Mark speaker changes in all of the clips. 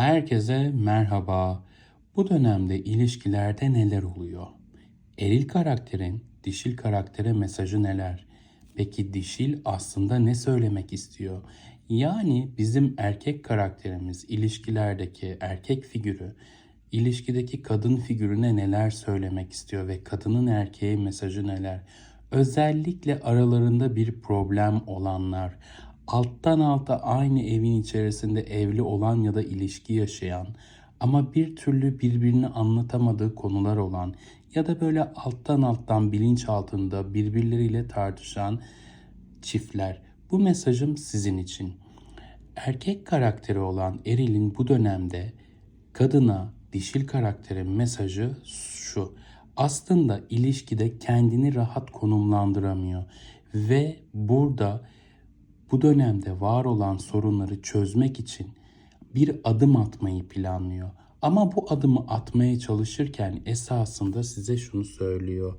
Speaker 1: Herkese merhaba. Bu dönemde ilişkilerde neler oluyor? Eril karakterin dişil karaktere mesajı neler? Peki dişil aslında ne söylemek istiyor? Yani bizim erkek karakterimiz ilişkilerdeki erkek figürü ilişkideki kadın figürüne neler söylemek istiyor ve kadının erkeğe mesajı neler? Özellikle aralarında bir problem olanlar, alttan alta aynı evin içerisinde evli olan ya da ilişki yaşayan ama bir türlü birbirini anlatamadığı konular olan ya da böyle alttan alttan bilinç altında birbirleriyle tartışan çiftler. Bu mesajım sizin için. Erkek karakteri olan Eril'in bu dönemde kadına dişil karakterin mesajı şu. Aslında ilişkide kendini rahat konumlandıramıyor ve burada bu dönemde var olan sorunları çözmek için bir adım atmayı planlıyor. Ama bu adımı atmaya çalışırken esasında size şunu söylüyor.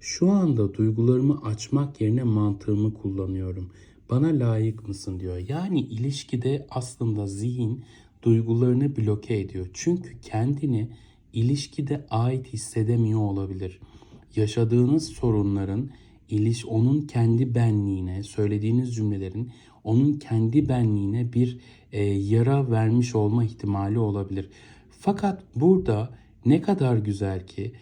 Speaker 1: Şu anda duygularımı açmak yerine mantığımı kullanıyorum. Bana layık mısın diyor. Yani ilişkide aslında zihin duygularını bloke ediyor. Çünkü kendini ilişkide ait hissedemiyor olabilir. Yaşadığınız sorunların iliş onun kendi benliğine, söylediğiniz cümlelerin onun kendi benliğine bir e, yara vermiş olma ihtimali olabilir. Fakat burada ne kadar güzel ki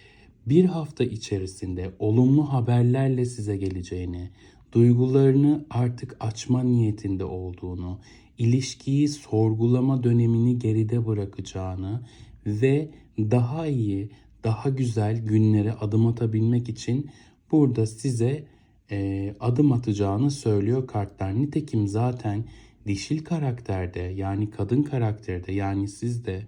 Speaker 1: bir hafta içerisinde olumlu haberlerle size geleceğini, duygularını artık açma niyetinde olduğunu, ilişkiyi sorgulama dönemini geride bırakacağını ve daha iyi, daha güzel günlere adım atabilmek için burada size e, adım atacağını söylüyor kartlar. Nitekim zaten dişil karakterde yani kadın karakterde yani sizde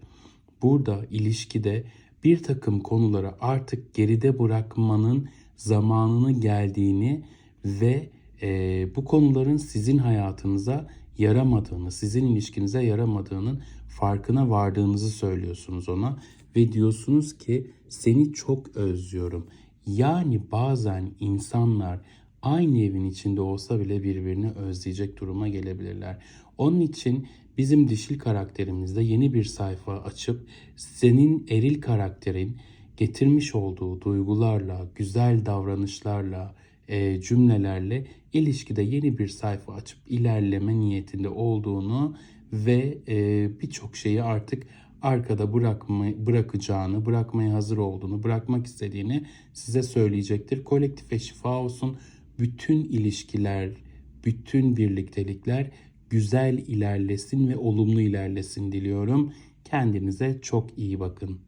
Speaker 1: burada ilişkide bir takım konuları artık geride bırakmanın zamanını geldiğini ve e, bu konuların sizin hayatınıza yaramadığını, sizin ilişkinize yaramadığının farkına vardığınızı söylüyorsunuz ona ve diyorsunuz ki seni çok özlüyorum. Yani bazen insanlar aynı evin içinde olsa bile birbirini özleyecek duruma gelebilirler. Onun için bizim dişil karakterimizde yeni bir sayfa açıp senin eril karakterin getirmiş olduğu duygularla, güzel davranışlarla, e, cümlelerle ilişkide yeni bir sayfa açıp ilerleme niyetinde olduğunu ve e, birçok şeyi artık arkada bırakma, bırakacağını, bırakmaya hazır olduğunu, bırakmak istediğini size söyleyecektir. Kolektife şifa olsun. Bütün ilişkiler, bütün birliktelikler güzel ilerlesin ve olumlu ilerlesin diliyorum. Kendinize çok iyi bakın.